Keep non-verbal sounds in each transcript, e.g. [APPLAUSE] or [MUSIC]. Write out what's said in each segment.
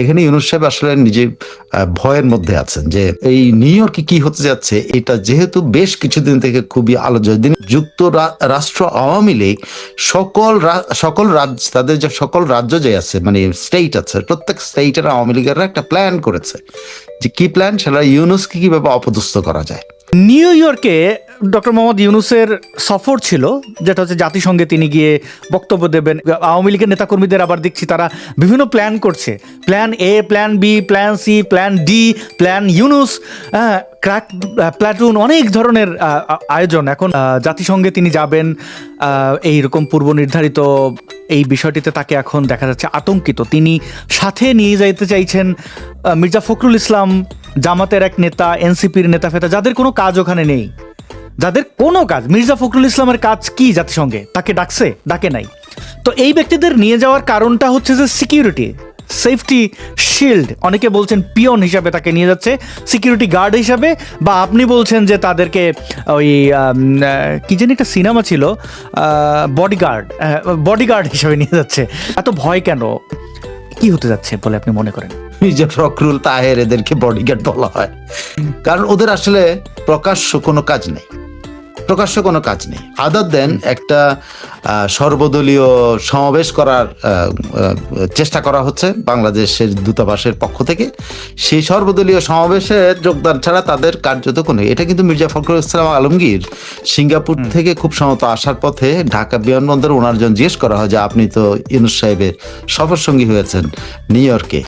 এখানে ইউনুস সাহেব আসলে নিজে ভয়ের মধ্যে আছেন যে এই নিউ ইয়র্কে কি হতে যাচ্ছে, এটা যেহেতু বেশ কিছুদিন থেকে খুবই আলোচনা দিন যুক্ত রাষ্ট্র আওয়ামী লীগ সকল সকল রাজ্য তাদের যে সকল রাজ্য যে আছে মানে স্টেট আছে, প্রত্যেক স্টেটের আওয়ামী লীগের একটা প্ল্যান করেছে। যে কি প্ল্যান সেটা ইউনুসকে কীভাবে অপদস্থ করা যায়? নিউ ইয়র্কে ডক্টর মোহাম্মদ ইউনুসের সফর ছিল যেটা হচ্ছে জাতিসংঘে তিনি গিয়ে বক্তব্য দেবেন। আওয়ামী লীগের নেতাকর্মীদের আবার দেখছি তারা বিভিন্ন প্ল্যান করছে। Plan A plan B plan C plan D plan Yunus crack platoon অনেক ধরনের আয়োজন। এখন জাতিসংঘে তিনি যাবেন আহ, এইরকম পূর্ব নির্ধারিত এই বিষয়টিতে তাকে এখন দেখা যাচ্ছে আতঙ্কিত। তিনি সাথে নিয়ে যাইতে চাইছেন মির্জা ফখরুল ইসলাম জামাতের এক নেতা এনসিপির নেতা ফেতা যাদের কোনো কাজ ওখানে নেই। যাদের কোনো কাজ, মির্জা ফখরুল ইসলামের কাজ কি জাতিসংঘে? তাকে ডাকছে, ডাকে নাই। তো এই ব্যক্তিদের নিয়ে যাওয়ার কারণটা হচ্ছে যে সিকিউরিটি সেফটি শিল্ড অনেকে বলছেন পিয়ন হিসাবে তাকে নিয়ে যাচ্ছে সিকিউরিটি গার্ড হিসাবে, বা আপনি বলছেন যে তাদেরকে ওই কি জানি একটা সিনেমা ছিল বডিগার্ড বডিগার্ড হিসাবে নিয়ে যাচ্ছে। এত ভয় কেন? কি হতে যাচ্ছে বলে আপনি মনে করেন? মির্জা ফখরুল তাহের এদেরকে বডিগার্ড বলা হয়। কারণ ওদের আসলে প্রকাশ্য কোনো কাজ নেই। প্রকাশ্য কোনো কাজ নেই। আদার দেন একটা সর্বদলীয় সমাবেশ করার চেষ্টা করা হচ্ছে বাংলাদেশের দূতাবাসের পক্ষ থেকে। সেই সর্বদলীয় সমাবেশে যোগদান ছাড়া তাদের কার্যত কোনো এটা কিন্তু মির্জা ফখরুল ইসলাম আলমগীর সিঙ্গাপুর থেকে খুব সম্ভবত আসার পথে ঢাকা বিমানবন্দরে ওনার জন্য জিজ্ঞেস করা হয় যে আপনি তো ইউনুস সাহেবের সফরসঙ্গী হয়েছেন নিউ ইয়র্কে।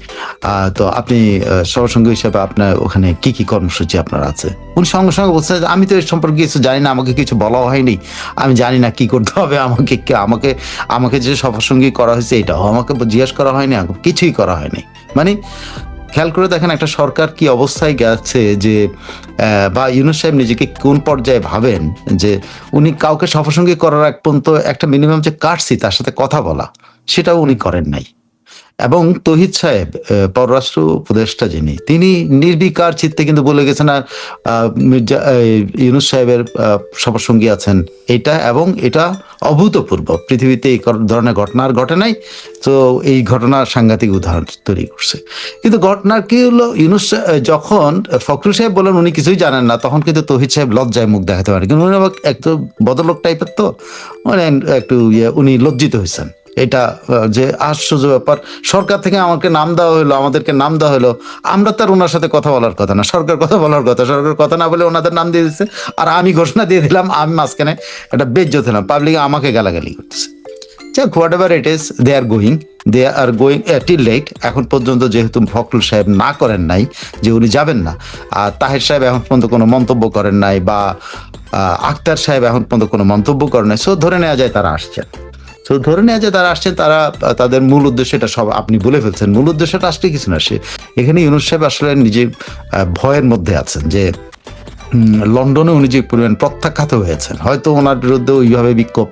তো আপনি আহ, সফরসঙ্গী হিসেবে আপনার ওখানে কি কি কর্মসূচি আপনার আছে? উনি সঙ্গে সঙ্গে বলছেন আমি তো এর সম্পর্কে কিছু জানি না আমাকে কিছু বলা হয়নি। আমি জানি না কি করতে হবে, আমাকে আমাকে আমাকে যে সফরসঙ্গী করা হয়েছে, এটাও আমাকে জিজ্ঞেস করা হয়নি কিছুই করা হয়নি। মানে খেয়াল করে দেখেন একটা সরকার কি অবস্থায় গেছে যে বা ইউনুস সাহেব নিজেকে কোন পর্যায়ে ভাবেন যে, উনি কাউকে সফরসঙ্গী করার এক পর্যন্ত একটা মিনিমাম যে কাটছি তার সাথে কথা বলা, সেটাও উনি করেন নাই। এবং তহিদ সাহেব পররাষ্ট্র উপদেষ্টা যিনি তিনি নির্বিকার চিত্তে কিন্তু বলে গেছেন আর মির্জা ইউনুস সাহেবের আহ, সফরসঙ্গী আছেন। এটা এবং এটা অভূতপূর্ব। পৃথিবীতে এই ধরনের ঘটনা আর ঘটে নাই। তো এই ঘটনার সাংঘাতিক উদাহরণ তৈরি করছে। কিন্তু ঘটনার কি হলো? ইউনুস যখন ফখরুল সাহেব বলেন উনি কিছুই জানেন না তখন কিন্তু তহিদ সাহেব লজ্জায় মুখ দেখাতে পারে কিন্তু উনি একটু বদলোক টাইপের তো? মানে একটু ইয়ে উনি লজ্জিত হয়েছেন। এটা যে আশ্চর্য ব্যাপার। সরকার থেকে আমাকে নাম দেওয়া হলো আমাদেরকে নাম দেওয়া হলো আমরা তার ওনার সাথে কথা বলার কথা না, সরকার কথা বলার কথা। সরকার কথা না বলে ওনাদের নাম দিয়ে দিচ্ছে আর আমি ঘোষণা দিয়ে দিলাম, আমি মাঝখানে একটা বেজ্জত হলাম। পাবলিক আমাকে গালাগালি করতেছে। যাক whatever it is they are going they are going till late এখন পর্যন্ত যেহেতু ফখরুল সাহেব না করেন নাই, যে উনি যাবেন না, আর তাহের সাহেব এখন পর্যন্ত কোনো মন্তব্য করেন নাই, বা আক্তার সাহেব এখন পর্যন্ত কোনো মন্তব্য করেন নাই সো ধরে নেওয়া যায় তারা আসছেন। তো ধরে নেওয়া যে তারা আসছে, তারা, তাদের মূল উদ্দেশ্য এটা সব আপনি বলে ফেলছেন। মূল উদ্দেশ্যটা আসলে কিছু না, সে এখানে ইউনুস সাহেব আসলে নিজে ভয়ের মধ্যে আছেন যে লন্ডনে উনি যে পরিমাণ প্রত্যাখ্যাত হয়েছেন, হয়তো ওনার বিরুদ্ধে ওইভাবে বিক্ষোভ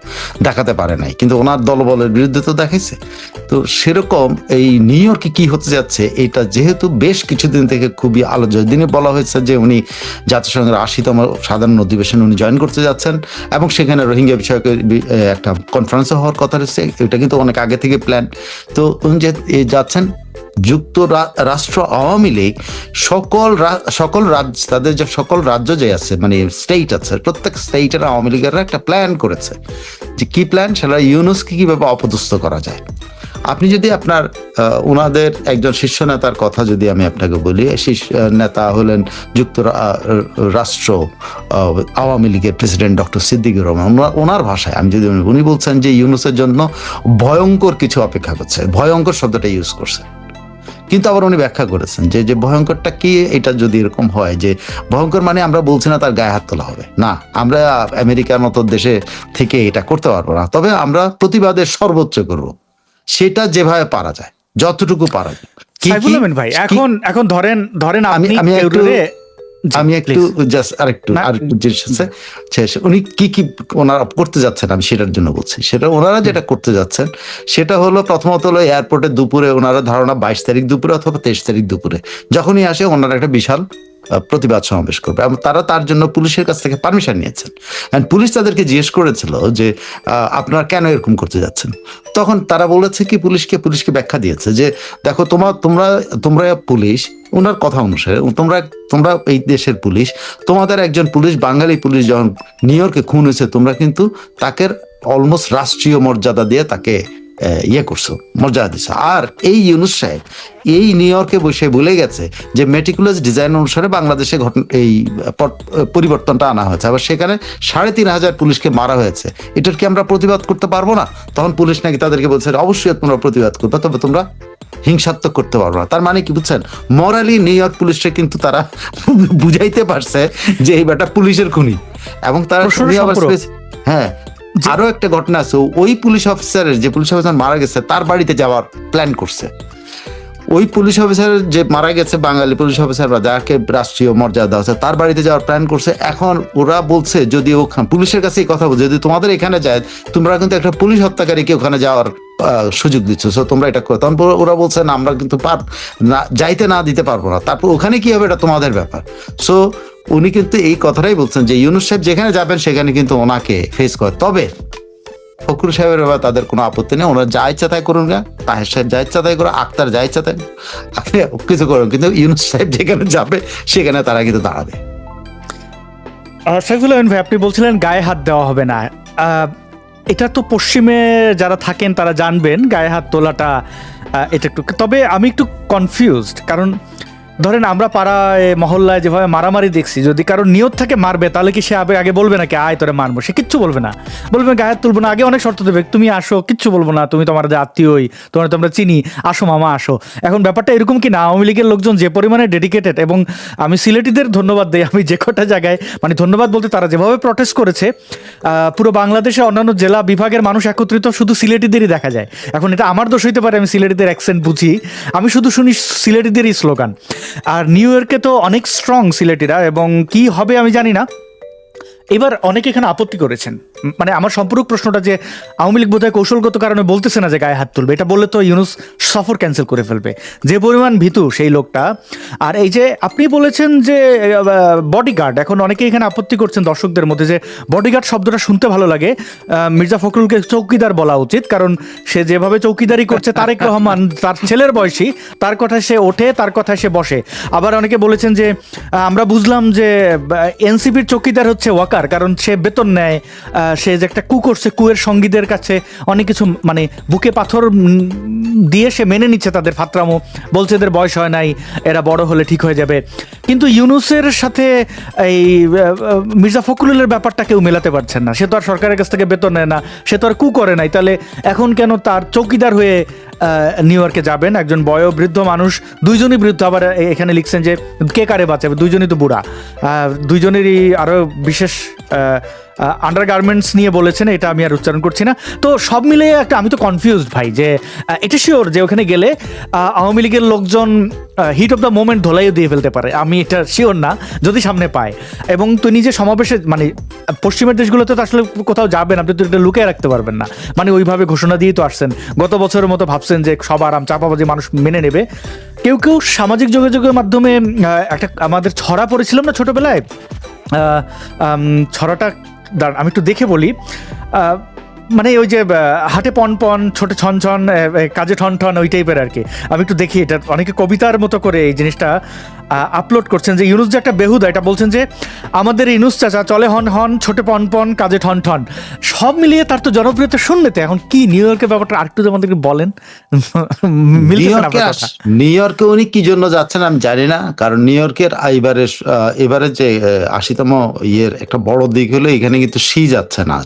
দেখাতে পারে নাই, কিন্তু ওনার দলবলের বিরুদ্ধে তো দেখাইছে। তো সেরকম এই নিউ ইয়র্কে কী হতে যাচ্ছে, এটা যেহেতু বেশ কিছুদিন থেকে খুবই আলোচনা দিনে বলা হয়েছে যে উনি জাতিসংঘের আশিতম সাধারণ অধিবেশন উনি জয়েন করতে যাচ্ছেন, এবং সেখানে রোহিঙ্গা বিষয়ক একটা কনফারেন্সও হওয়ার কথা রয়েছে, এটা কিন্তু অনেক আগে থেকে প্ল্যান তো উনি যে যাচ্ছেন যুক্ত রাষ্ট্র আওয়ামী লীগ সকল সকল রাজ্য তাদের যে সকল রাজ্য যে আছে মানে স্টেট আছে প্রত্যেক স্টেটের আওয়ামী লীগের একটা প্ল্যান করেছে। যে কি প্ল্যান সেটা ইউনুসকে কীভাবে অপদস্থ করা যায়? আপনি যদি আপনার ওনাদের একজন শীর্ষ নেতার কথা যদি আমি আপনাকে বলি শীর্ষ নেতা হলেন যুক্ত রা- আহ, রাষ্ট্র আওয়ামী লীগের প্রেসিডেন্ট ডক্টর সিদ্দিকুর রহমান। ওনার ভাষায় আমি যদি উনি বলছেন যে ইউনুসের জন্য ভয়ঙ্কর কিছু অপেক্ষা করছে। ভয়ঙ্কর শব্দটা ইউজ করছে। কিন্তু আবার উনি ব্যাখ্যা করেছেন যে যে ভয়ঙ্করটা কি এটা যদি এরকম হয় যে ভয়ঙ্কর মানে আমরা বলছি না তার গায়ে হাত তোলা হবে। না আমরা আমেরিকার মতো দেশে থেকে এটা করতে পারব না। তবে আমরা প্রতিবাদের সর্বোচ্চ করব। সেটা যেভাবে পারা যায় যতটুকু পারা যায়। ভাই এখন এখন ধরেন ধরেন আমি আমি আমি একটু জাস্ট আরেকটু আরেকটু জিনিস আছে উনি কি কি ওনারা করতে যাচ্ছেন আমি সেটার জন্য বলছি। সেটা ওনারা যেটা করতে যাচ্ছেন সেটা হলো প্রথমত হলো এয়ারপোর্টে দুপুরে ওনারা ধারণা বাইশ তারিখ দুপুরে অথবা তেইশ তারিখ দুপুরে। যখনই আসে ওনারা একটা বিশাল প্রতিবাদ সমাবেশ করবে। এবং তারা তার জন্য পুলিশের কাছ থেকে পারমিশন নিয়েছেন। অ্যান্ড পুলিশ তাদেরকে জিজ্ঞেস করেছিল যে আপনারা কেন এরকম করতে যাচ্ছেন? তখন তারা বলেছে কি, পুলিশকে পুলিশকে ব্যাখ্যা দিয়েছে যে, দেখো তোমার তোমরা তোমরা পুলিশ ওনার কথা অনুসারে তোমরা তোমরা এই দেশের পুলিশ, তোমাদের একজন পুলিশ, বাঙালি পুলিশ যখন নিউ ইয়র্কে খুন হয়েছে, তোমরা কিন্তু তাকে অলমোস্ট রাষ্ট্রীয় মর্যাদা দিয়ে তাকে ইয়ে করছ মর্যাদা দিছো। আর এই ইউনুস সাহেব এই নিউ ইয়র্কে বসে বলে গেছে যে মেটিকুলাস ডিজাইন অনুসারে বাংলাদেশে ঘটনা এই পরিবর্তনটা আনা হয়েছে। আবার সেখানে সাড়ে তিন হাজার পুলিশকে মারা হয়েছে। এটার কি আমরা প্রতিবাদ করতে পারব না? তখন পুলিশ নাকি তাদেরকে বলছে অবশ্যই তোমরা প্রতিবাদ করবে তবে তোমরা হিংসাত্মক করতে পারব না। তার মানে কি বুঝছেন? মরালি নিউ ইয়র্ক পুলিশকে কিন্তু তারা [LAUGHS] বুঝাইতে পারছে যে এই বেটা পুলিশের খুনি। এবং তারা হ্যাঁ আরও একটা ঘটনা আছে, ওই পুলিশ অফিসারের যে পুলিশ অফিসার মারা গেছে, তার বাড়িতে যাওয়ার প্ল্যান করছে। ওই পুলিশ অফিসার যে মারা গেছে, বাঙালি পুলিশ অফিসার বা যাকে রাষ্ট্রীয় মর্যাদা আছে, তার বাড়িতে যাওয়ার প্ল্যান করছে। এখন ওরা বলছে, যদি ওখানে, পুলিশের কাছে কথা বলছে, যদি তোমাদের এখানে যায়, তোমরা কিন্তু একটা পুলিশ হত্যাকারীকে ওখানে যাওয়ার সুযোগ দিচ্ছ। সো তোমরা এটা করো। তখন ওরা বলছে, না, আমরা কিন্তু পার, না, যাইতে না দিতে পারব না। তারপর ওখানে কি হবে, এটা তোমাদের ব্যাপার। সো উনি কিন্তু এই কথাটাই বলছেন যে ইউনুস সাহেব যেখানে যাবেন, সেখানে কিন্তু ওনাকে ফেস করে। তবে ফখরুল সাহেবের ব্যাপারে তাদের কোনো আপত্তি নেই। ওনারা যা ইচ্ছা তাই করুন গা। তাহের সাহেব যা ইচ্ছা তাই করো আক্তার যা ইচ্ছা তাই আপনি কিছু করুন, কিন্তু ইউনুস সাহেব যেখানে যাবে, সেখানে তারা কিন্তু দাঁড়াবে। সাইফুল ভাই, আপনি বলছিলেন গায়ে হাত দেওয়া হবে না। এটা তো পশ্চিমে যারা থাকেন, তারা জানবেন গায়ে হাত তোলাটা এটা একটু তবে আমি একটু কনফিউজড কারণ ধরেন আমরা পাড়ায়, মহল্লায় যেভাবে মারামারি দেখছি, যদি কারও নিয়ত থাকে মারবে, তাহলে কি সে আগে আগে বলবে নাকি, আয় তোরে মারবো সে কিচ্ছু বলবে না। বলবে, গায়ে তুলবো না। আগে অনেক শর্ত দেবে, তুমি আসো, কিচ্ছু বলব না, তুমি তোমার আত্মীয়ই তোমার তোমরা চিনি, আসো মামা, আসো। এখন ব্যাপারটা এরকম কি না? আওয়ামী লীগের লোকজন যে পরিমাণে ডেডিকেটেড এবং আমি সিলেটিদের ধন্যবাদ দিই, আমি যে কটা জায়গায় মানে ধন্যবাদ বলতে তারা যেভাবে প্রটেস্ট করেছে পুরো বাংলাদেশে অন্যান্য জেলা বিভাগের মানুষ একত্রিত, শুধু সিলেটিদেরই দেখা যায়। এখন এটা আমার দোষ হইতে পারে, আমি সিলেটিদের অ্যাকসেন্ট বুঝি। আমি শুধু শুনি সিলেটিদেরই স্লোগান আর নিউ ইয়র্কে তো অনেক স্ট্রং সিলেটিরা, এবং কি হবে আমি জানি না। এবার অনেকে এখানে আপত্তি করেছেন। মানে আমার সম্পূরক প্রশ্নটা যে আওয়ামী লীগ বোধহয় কৌশলগত কারণে বলতেছে না যে গায়ে হাত তুলবে, এটা বললে তো ইউনুস সফর ক্যান্সেল করে ফেলবে। যে পরিমাণ ভীতু সেই লোকটা, আর এই যে আপনি বলেছেন যে বডিগার্ড এখন অনেকে এখানে আপত্তি করছেন দর্শকদের মধ্যে যে বডিগার্ড শব্দটা শুনতে ভালো লাগে। মির্জা ফখরুলকে চৌকিদার বলা উচিত, কারণ সে যেভাবে চৌকিদারি করছে, তারেক রহমান তার ছেলের বয়সী, তার কথায় সে ওঠে, তার কথায় সে বসে। আবার অনেকে বলেছেন যে আমরা বুঝলাম যে এনসিপির চৌকিদার হচ্ছে ওয়াকার, কারণ সে বেতন নেয় সে যে একটা কু করছে, কুয়ের সঙ্গীদের কাছে অনেক কিছু মানে বুকে পাথর দিয়ে সে মেনে নিচ্ছে তাদের ফাতরামো। বলছে এদের বয়স হয় নাই, এরা বড় হলে ঠিক হয়ে যাবে। কিন্তু ইউনুসের সাথে এই মির্জা ফখরুলের ব্যাপারটা কেউ মেলাতে পারছেন না। সে তো আর সরকারের কাছ থেকে বেতন নেয় না, সে তো আর কু করে নাই। তাহলে এখন কেন তার চৌকিদার হয়ে নিউ ইয়র্কে যাবেন? একজন বয়োবৃদ্ধ মানুষ, দুইজনই বৃদ্ধ, আবার এখানে লিখছেন যে, কে কারে বাঁচাবে? দুইজনই তো বুড়া। দুইজনেরই আরও বিশেষ আন্ডার গার্মেন্টস নিয়ে বলেছেন, এটা আমি আর উচ্চারণ করছি না। তো সব মিলিয়ে একটা, আমি তো কনফিউজড ভাই, যে এটা শিওর যে ওখানে গেলে আওয়ামী লীগের লোকজন হিট অফ দ্য মোমেন্ট ধোলাইও দিয়ে ফেলতে পারে। আমি এটা শিওর না, যদি সামনে পায়। এবং তিনি যে সমাবেশে মানে পশ্চিমের দেশগুলোতে তো আসলে কোথাও যাবেন, আপনি তো এটা লুকিয়ে রাখতে পারবেন না। মানে ওইভাবে ঘোষণা দিয়েই তো আসছেন। গত বছরের মতো ভাবছেন যে সব আরাম, চাপাবাজি মানুষ মেনে নেবে। কেউ কেউ সামাজিক যোগাযোগের মাধ্যমে একটা আমাদের ছড়া পড়েছিলাম না ছোটবেলায়? ছড়াটা দাঁড়ান, আমি একটু দেখে বলি। মানে ওই যে হাটে ছোট ছন ছন কাজে ঠন ঠন, ওই টাইপের আর কি। আমি একটু দেখি এটা। অনেকে কবিতার মতো করে এই জিনিসটা। আপলোড করছেন যে ইউনুস যে একটা বেহুদা এটা বলছেন যে আমাদের ইউনুস চাচা চলে হন হন ছোটে পন পন কাজে ঠন ঠন। সব মিলিয়ে তার তো জনপ্রিয়তা শূন্যতে। এখন কি নিউ ইয়র্কের ব্যাপারটা আরেকটু আমাদেরকে বলেন। নিউ ইয়র্কে উনি কি জন্য যাচ্ছেন আমি জানি না কারণ নিউ ইয়র্কের এবারে এবারে যে আশিতম ইয়ের একটা বড় দিক হলো এখানে কিন্তু সি যাচ্ছে না।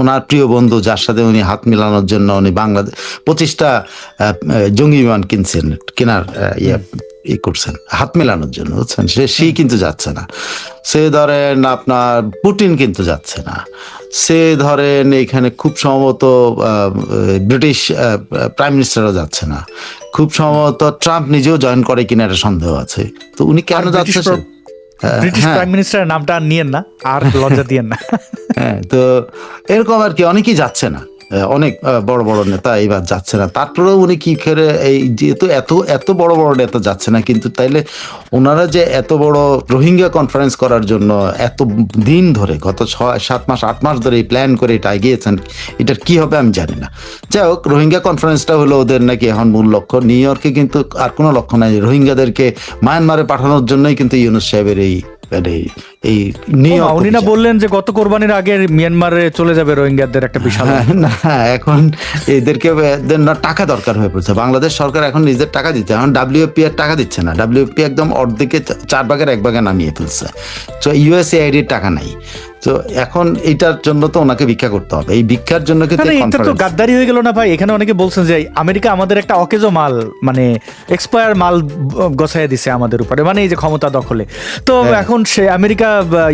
ওনার প্রিয় বন্ধু যার সাথে উনি হাত মিলানোর জন্য উনি বাংলাদেশ পঁচিশটা জঙ্গি বিমান কিনছেন কেনার ইয়ে ই করছেন হাত মেলানোর জন্য বুঝছেন? সে সে কিন্তু যাচ্ছে না। সে ধরেন আপনার পুটিন কিন্তু যাচ্ছে না। সে ধরেন এখানে খুব সম্ভবত ব্রিটিশ প্রাইম মিনিস্টারও যাচ্ছে না। খুব সম্ভবত ট্রাম্প নিজেও জয়েন করে কিনা একটা সন্দেহ আছে। তো উনি কেন ব্রিটিশ যাচ্ছে প্র- হ্যাঁ, হ্যাঁ। প্রাইম মিনিস্টারের নামটা আর নিয়েন না আর লজ্জা দিয়েন না। হ্যাঁ তো এরকম আর কি অনেকেই যাচ্ছে না। অনেক বড় বড় নেতা এবার যাচ্ছে না। তারপরেও উনি কি করে এই যেহেতু এত এত বড় বড় নেতা যাচ্ছে না, কিন্তু তাইলে ওনারা যে এত বড় রোহিঙ্গা কনফারেন্স করার জন্য এত দিন ধরে, গত ছয়, সাত মাস, আট মাস ধরে এই প্ল্যান করে এটা এগিয়েছেন, এটার কি হবে আমি জানি না। যাই হোক, রোহিঙ্গা কনফারেন্সটা হলো ওদের নাকি এখন মূল লক্ষ্য। নিউ ইয়র্কে কিন্তু আর কোনো লক্ষ্য নাই, রোহিঙ্গাদেরকে মায়ানমারে পাঠানোর জন্যই কিন্তু ইউনুস সাহেবের এই মানে এই উনি না বললেন যে গত কোরবানির আগে মিয়ানমারে চলে যাবে রোহিঙ্গাদের একটা বিশাল হ্যাঁ, না এখন এদেরকে টাকা দরকার হয়ে পড়ছে। বাংলাদেশ সরকার এখন নিজের টাকা দিচ্ছে। এখন ডাব্লিউপি আর টাকা দিচ্ছে না। ডাব্লিউপি একদম অর্ধেকে চার ভাগের এক ভাগে নামিয়ে ফেলছে। তো ইউএসএআইডির টাকা নাই। তো এখন এটার জন্য তো ওনাকে ভিক্ষা করতে হবে। এই ভিক্ষার জন্য কিন্তু এটা তো গাদ্দারি হয়ে গেল না ভাই। এখানে অনেকে বলছেন যে আমেরিকা আমাদের একটা অকেজো মাল মানে এক্সপায়ার মাল গছাইয়া দিছে আমাদের উপরে মানে এই যে ক্ষমতা দখলে। তো হ্যাঁ। এখন সে America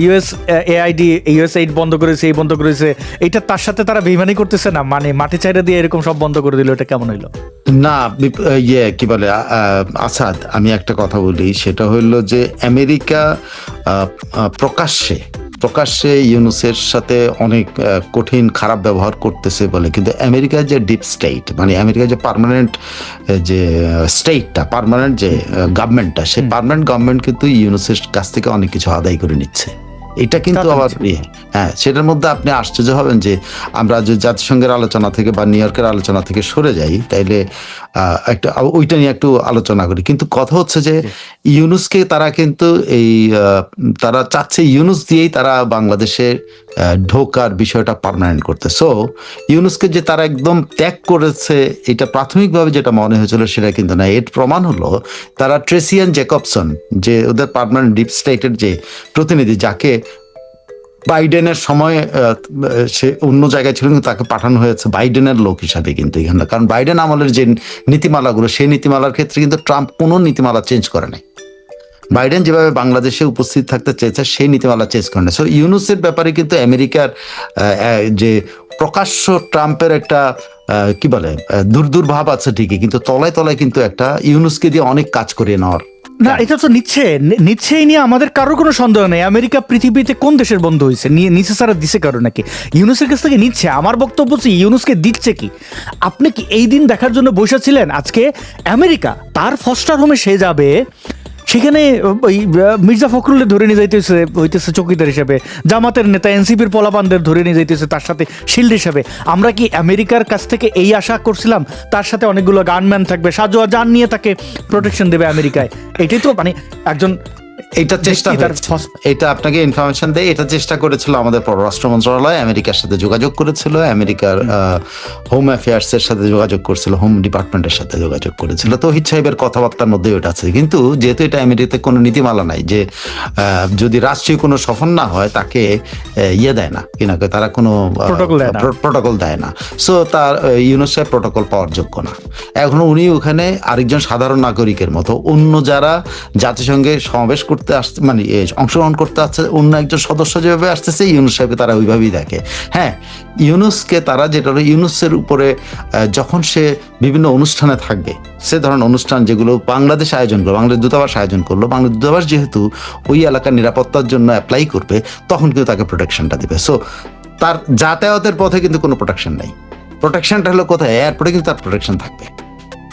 US AID US aid বন্ধ করেছে এই বন্ধ করেছে এটা তার সাথে তারা বেইমানি করতেছে না? মানে মাটি চাইরে দিয়ে এরকম সব বন্ধ করে দিল এটা কেমন হইল? না ইয়ে কি বলে আসাদ আমি একটা কথা বলি সেটা হইল যে আমেরিকা প্রকাশ্যে প্রকাশ্যে ইউনুসের সাথে অনেক কঠিন খারাপ ব্যবহার করতেছে বলে। কিন্তু আমেরিকার যে ডিপ স্টেট মানে আমেরিকার যে পার্মানেন্ট যে স্টেটটা পার্মানেন্ট যে গভর্নমেন্টটা সেই পার্মানেন্ট গভর্নমেন্ট কিন্তু ইউনুসের কাছ থেকে অনেক কিছু আদায় করে নিচ্ছে। এটা কিন্তু আবার ইয়ে, হ্যাঁ সেটার মধ্যে আপনি আশ্চর্য হবেন যে আমরা যে জাতিসংঘের আলোচনা থেকে বা নিউ ইয়র্কের আলোচনা থেকে সরে যাই তাইলে আহ, একটা ওইটা নিয়ে একটু আলোচনা করি। কিন্তু কথা হচ্ছে যে ইউনুসকে তারা কিন্তু এই তারা চাচ্ছে ইউনুস দিয়েই তারা বাংলাদেশে ঢোকার বিষয়টা পার্মানেন্ট করতে। সো ইউনুসকে যে তারা একদম ত্যাগ করেছে, এটা প্রাথমিকভাবে যেটা মনে হয়েছিল সেটা কিন্তু না। এর প্রমাণ হলো তারা ট্রেসিয়ান জেকবসন যে ওদের পার্মানেন্ট ডিপ স্টেটের যে প্রতিনিধি, যাকে বাইডেনের সময় সে অন্য জায়গায় ছিল, কিন্তু তাকে পাঠানো হয়েছে, বাইডেনের লোক হিসাবে কিন্তু এখানে। কারণ বাইডেন আমলের যে নীতিমালাগুলো, সেই নীতিমালার ক্ষেত্রে কিন্তু ট্রাম্প কোনো নীতিমালা চেঞ্জ করে নাই। বাইডেন যেভাবে বাংলাদেশে উপস্থিত থাকতে চেয়েছে, সেই নীতিমালা চেঞ্জ করে না সো ইউনুসের ব্যাপারে কিন্তু আমেরিকার যে প্রকাশ্য ট্রাম্পের একটা কি বলে দূর ভাব আছে ঠিকই, কিন্তু তলায় তলায় কিন্তু একটা ইউনুসকে দিয়ে অনেক কাজ করিয়ে নেওয়ার। না, এটা তো নিচ্ছে, নি- নিচ্ছে এই নিয়ে আমাদের কারোর কোনো সন্দেহ নেই। আমেরিকা পৃথিবীতে কোন দেশের বন্ধু হয়েছে নিয়ে নিচে সারা দিছে কারও নাকি? ইউনুসের কাছ থেকে নিচ্ছে। আমার বক্তব্য হচ্ছে, ইউনুসকে দিচ্ছে কি? আপনি কি এই দিন দেখার জন্য বসেছিলেন আজকে আমেরিকা তার ফস্টার হোমে সে যাবে সেখানে ওই মির্জা ফখরুলের ধরে নিয়ে যাইতেছে, হইতেছে চকিদার হিসাবে। জামাতের নেতা, এনসিপির পলাপানদের ধরে নিয়ে যাইতেছে তার সাথে, শিল্ড হিসাবে। আমরা কি আমেরিকার কাছ থেকে এই আশা করছিলাম? তার সাথে অনেকগুলো গানম্যান থাকবে সাজোয়া যান নিয়ে তাকে প্রোটেকশন দেবে আমেরিকায়। এটাই তো মানে একজন এটা চেষ্টা এটা আপনাকে ইনফরমেশন দেয় এটা চেষ্টা করেছিল আমাদের পররাষ্ট্র মন্ত্রণালয় আমেরিকার সাথে যোগাযোগ করেছিল আমেরিকার হোম। অ্যাফেয়ার্স এর সাথে যোগাযোগ করেছিল হোম ডিপার্টমেন্টের সাথে যোগাযোগ করেছিল। তো হিট সাহেবের কথাবার্তার মধ্যে ওটা আছে। কিন্তু যেহেতু এটা আমেরিকাতে কোনো নীতিমালা নাই যে যদি রাষ্ট্রীয় কোনো সফর না হয় তাকে ইয়ে দেয় না কিনা তারা কোনো। প্রোটোকল দেয় না। সো তার ইউনুস সাহেব প্রোটোকল পাওয়ার যোগ্য না। এখন উনি ওখানে আরেকজন সাধারণ নাগরিকের মতো অন্য যারা জাতিসংঘে সমাবেশ করতে আসছে মানে অংশগ্রহণ করতে আসছে, অন্য একজন সদস্য যেভাবে আসতেছে, ইউনুস সাহেবকে তারা ওইভাবেই দেখে। হ্যাঁ ইউনুসকে তারা যেটা হলো, ইউনুসের উপরে যখন সে বিভিন্ন অনুষ্ঠানে থাকবে সে ধরনের অনুষ্ঠান যেগুলো বাংলাদেশ আয়োজন করল বাংলাদেশ দূতাবাস আয়োজন করল, বাংলাদেশ দূতাবাস যেহেতু ওই এলাকার নিরাপত্তার জন্য অ্যাপ্লাই করবে, তখন কিন্তু তাকে প্রোটেকশনটা দিবে। সো তার যাতায়াতের পথে কিন্তু কোনো প্রোটেকশন নাই। প্রোটেকশনটা হলো কোথায়? এয়ারপোর্টে কিন্তু তার প্রোটেকশন থাকবে।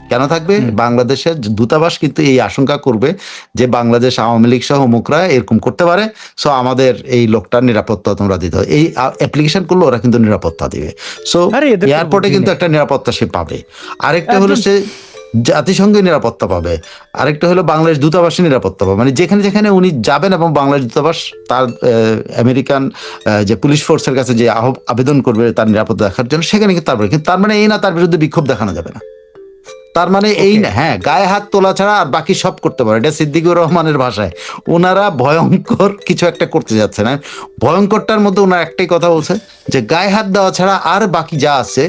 কেন থাকবে? বাংলাদেশের দূতাবাস কিন্তু এই আশঙ্কা করবে যে বাংলাদেশ আওয়ামী লীগ সহ মুখরা এরকম করতে পারে। সো আমাদের এই লোকটার নিরাপত্তা তোমরা দিতে এই অ্যাপ্লিকেশন করলে ওরা কিন্তু নিরাপত্তা দিবে। সো এয়ারপোর্টে কিন্তু একটা নিরাপত্তা সে পাবে। আরেকটা হলো সে জাতিসংঘের নিরাপত্তা পাবে। আরেকটা হলো বাংলাদেশ দূতাবাসের নিরাপত্তা পাবে। মানে যেখানে যেখানে উনি যাবেন এবং বাংলাদেশ দূতাবাস তার আমেরিকান যে পুলিশ ফোর্সের কাছে যে আহ- আবেদন করবে তার নিরাপত্তা দেখার জন্য সেখানে কিন্তু তারপরে কিন্তু তার মানে এই না তার বিরুদ্ধে বিক্ষোভ দেখানো যাবে না। তার মানে এই হ্যাঁ গায়ে হাত তোলা ছাড়া আর বাকি সব করতে পারে। এটা সিদ্দিকুর রহমানের ভাষায়। ওনারা ভয়ঙ্কর কিছু একটা করতে যাচ্ছে না? ভয়ঙ্করটার মধ্যে ওনার একটাই কথা বলছে যে গায়ে হাত দেওয়া ছাড়া আর বাকি যা আছে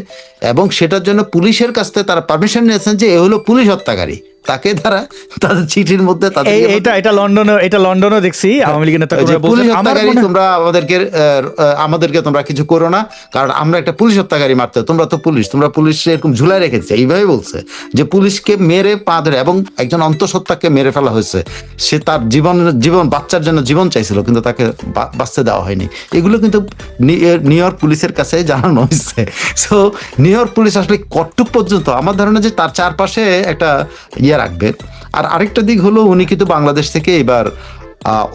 এবং সেটার জন্য পুলিশের কাছ থেকে তারা পারমিশন নিয়েছেন যে এ হলো পুলিশ হত্যাকারী। তাকে তারা তাদের চিঠির মধ্যে তাদের এটা এটা লন্ডনে এটা লন্ডনে দেখছি আওয়ামী লীগের নেতা পুলিশ হত্যাকারী তোমরা আমাদেরকে আমাদেরকে তোমরা কিছু করো না কারণ আমরা একটা পুলিশ হত্যাকারী মারতে তোমরা তো পুলিশ তোমরা পুলিশ এরকম রেখেছে এইভাবে বলছে যে পুলিশকে মেরে পা ধরে এবং একজন অন্তঃসত্ত্বাকে মেরে ফেলা হয়েছে সে তার জীবন জীবন বাচ্চার জন্য জীবন চাইছিল কিন্তু তাকে বাঁচতে দেওয়া হয়নি। এগুলো কিন্তু নিউ ইয়র্ক পুলিশের কাছে জানানো হয়েছে। [LAUGHS] সো নিউ ইয়র্ক পুলিশ আসলে কটুক পর্যন্ত আমার ধারণা যে তার চারপাশে একটা ইয়ে রাখবে। আর আরেকটা দিক হলো উনি কিন্তু বাংলাদেশ থেকে এবার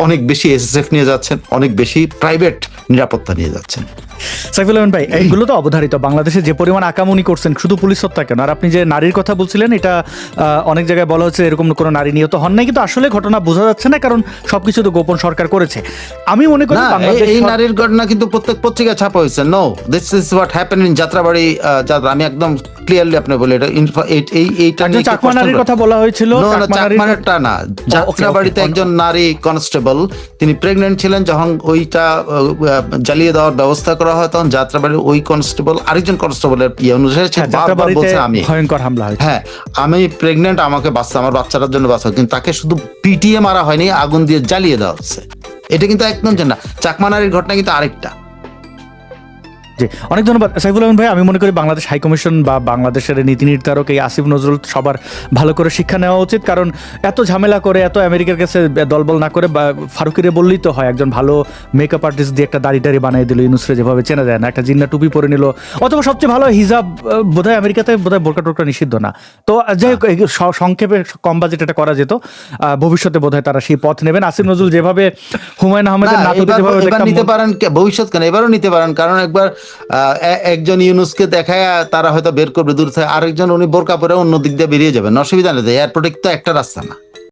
অনেক বেশি এসএসএফ নিয়ে যাচ্ছেন, অনেক বেশি প্রাইভেট নিরাপত্তা নিয়ে যাচ্ছেন। সাইফুল রহমান ভাই এইগুলো তো অবধারিত। বাংলাদেশে যে পরিমাণ আকামনি করছেন শুধু পুলিশ হত্যা কেন? আর আপনি যে নারীর কথা বলছিলেন এটা অনেক জায়গায় বলা হচ্ছে এরকম কোনো নারী নিহত হন নাই কিন্তু আসলে ঘটনা বোঝা যাচ্ছে না কারণ সবকিছু তো গোপন সরকার করেছে। আমি মনে করি এই- নারীর ঘটনা কিন্তু প্রত্যেক পত্রিকায় ছাপা হয়েছে। No this is what happen in Jatrabari যাত্রা। আমি একদম ক্লিয়ারলি আপনি বলি এটা এই এই এইটা নিয়ে চাকমা নারীর কথা বলা হয়েছিল চাকমা নারীর- না। যাত্রাবাড়িতে একজন নারী কনস্টেবল তিনি প্রেগনেন্ট ছিলেন যখন ওইটা জ্বালিয়ে দেওয়ার ব্যবস্থা করা হয় তখন যাত্রাবাড়ির ওই কনস্টেবল আরেকজন কনস্টেবলের ইয়ে অনুসারে হ্যাঁ, বলছে আমি। ভয়ঙ্কর হামলা হয় হ্যাঁ আমি প্রেগনেন্ট আমাকে বাচ্চা আমার বাচ্চাটার জন্য বাঁচা কিন্তু তাকে শুধু পিটিয়ে মারা হয়নি আগুন দিয়ে জ্বালিয়ে দেওয়া হচ্ছে। এটা কিন্তু একদম জানা না। চাকমানারির ঘটনা কিন্তু আরেকটা। জি। অনেক ধন্যবাদ। সাইফুল রহমান ভাই আমি মনে করি বাংলাদেশ হাইকমিশন বা বাংলাদেশের নীতি নির্ধারক এই আসিফ নজরুল সবার ভালো করে শিক্ষা নেওয়া উচিত। কারণ এত ঝামেলা করে এত আমেরিকার কাছে দলবল না করে বা ফারুকিরে বললেই তো হয় একজন ভালো মেকআপ আর্টিস্ট দিয়ে একটা দাড়ি টাড়ি বানিয়ে দিল ইনুসরে যেভাবে চেনা যায় না একটা জিন্না টুপি পরে নিল। অথবা সবচেয়ে ভালো হিজাব আহ, বোধহয় আমেরিকাতে বোধহয় বোরকা টোরকা নিষিদ্ধ না। তো যাই হোক সংক্ষেপে কম বাজেট এটা করা যেত ভবিষ্যতে বোধহয় তারা সেই পথ নেবেন। আসিফ নজরুল যেভাবে হুমায়ুন আহমেদের নাটকে যেভাবে নিতে পারেন ভবিষ্যৎ কেন? এবারও নিতে পারেন। কারণ একবার একজন ইউনুসকে দেখায় তারা হয়তো বের করবে দূর থেকে। আরেকজন, উনি বোরকা পরে অন্য দিক দিয়ে বেরিয়ে যাবেন। অসুবিধা নেই, এয়ারপোর্টে তো একটা রাস্তা না।